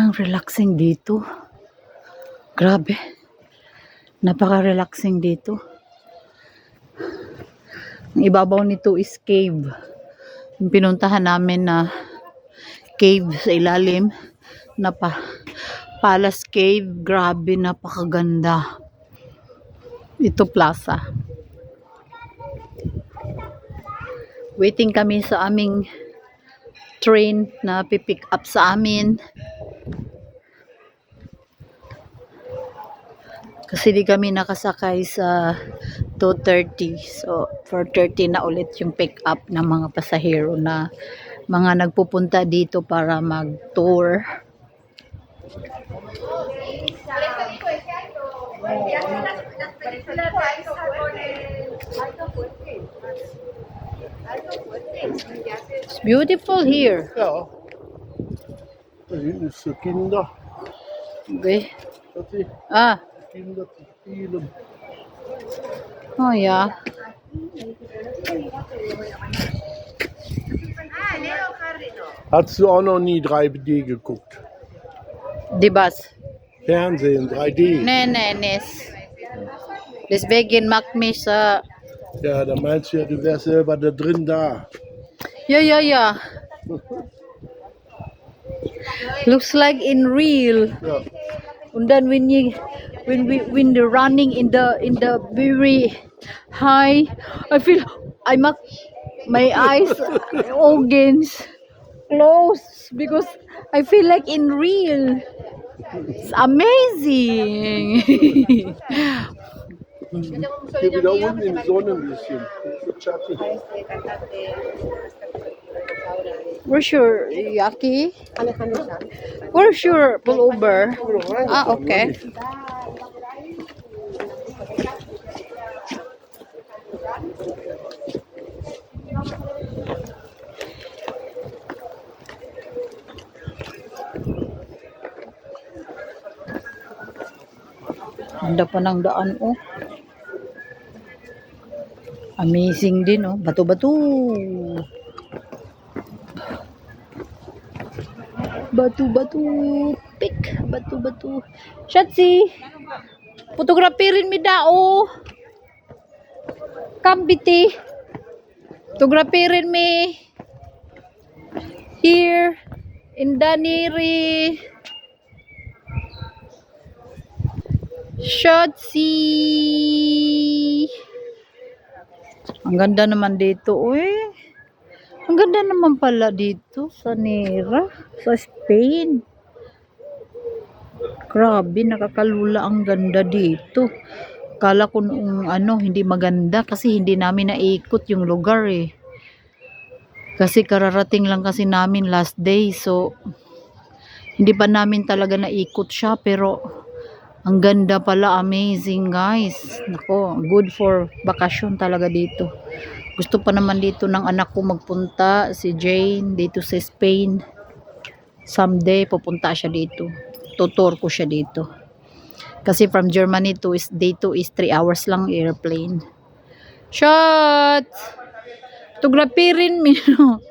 Ang relaxing dito. Grabe. Napaka-relaxing dito. Ang ibabaw nito is cave. Yung pinuntahan namin na cave sa ilalim na pa Palace Cave. Grabe, napakaganda. Ito plaza. Waiting kami sa aming train na pipick up sa amin. Kasi di kami nakasakay sa 2.30. So, 4.30 na ulit yung pick up ng mga pasahero na mga nagpupunta dito para mag-tour. It's beautiful here. Ja. Da hinten ist so Kinder. Okay. Ah. Oh yeah. Hast du auch noch nie 3D geguckt? Di ba? Fernsehen, 3D. Ne, ne, nes. Deswegen mag mich sa... Ja, da meinst du ja, du wärst selber da drin da. Ja, ja, ja. Looks like in real. Ja. And then when you when we when the running in the in the very high, I feel I mag my eyes organs close because I feel like in real. It's amazing. Hier wieder unten in die Sonne ein bisschen. Ist schattig. Where's your yaki? Where's your pullover? Ah, okay. Ganda pa ng daan, oh. Amazing din, oh. Bato-bato. Batu-batu. Pik. Batu-batu. Shatsi. Fotografi rin mi dao. Kambiti. Fotografi rin mi. Here. In Daniri. Shatsi. Ang ganda naman dito. Uy. Ang ganda naman pala dito sa Nera, sa Spain. Grabe, nakakalula ang ganda dito. Kala ko nung ano, hindi maganda kasi hindi namin naikot yung lugar eh. Kasi kararating lang kasi namin last day so hindi pa namin talaga naikot siya pero ang ganda pala, amazing guys. Nako, good for bakasyon talaga dito. Gusto pa naman dito ng anak ko magpunta, si Jane, dito sa Spain. Someday, pupunta siya dito. Tutor ko siya dito. Kasi from Germany to is, dito is 3 hours lang airplane. Shot! Fotografi rin mi, no?